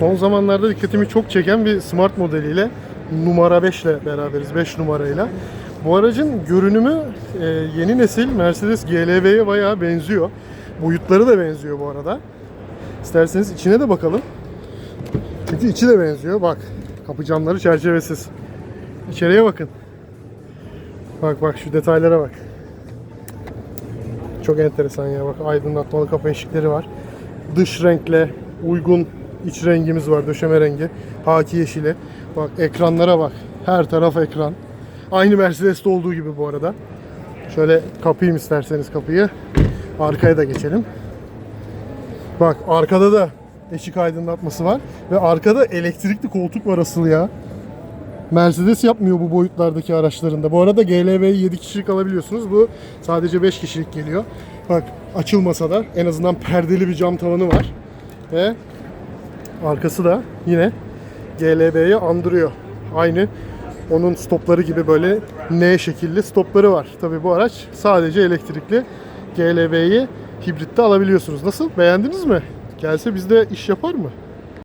Son zamanlarda dikkatimi çok çeken bir smart modeliyle numara 5 ile beraberiz. 5 numarayla. Bu aracın görünümü e, yeni nesil Mercedes GLB'ye bayağı benziyor. Boyutları da benziyor bu arada. İsterseniz içine de bakalım. Çünkü içi de benziyor. Bak kapı camları çerçevesiz. İçeriye bakın. Bak bak şu detaylara bak. Çok enteresan ya bak aydınlatmalı kapı eşikleri var. Dış renkle uygun iç rengimiz var döşeme rengi. Haki yeşili. Bak ekranlara bak. Her taraf ekran. Aynı Mercedes'te olduğu gibi bu arada. Şöyle kapayım isterseniz kapıyı. Arkaya da geçelim. Bak arkada da eşik aydınlatması var. Ve arkada elektrikli koltuk var asıl ya. Mercedes yapmıyor bu boyutlardaki araçlarında. Bu arada GLB'yi 7 kişilik alabiliyorsunuz. Bu sadece 5 kişilik geliyor. Bak açılmasa da en azından perdeli bir cam tavanı var. Ve arkası da yine GLB'yi andırıyor. Aynı onun stopları gibi böyle N şekilli stopları var. Tabi bu araç sadece elektrikli. GLB'yi hibritte alabiliyorsunuz. Nasıl? Beğendiniz mi? Gelse bizde iş yapar mı?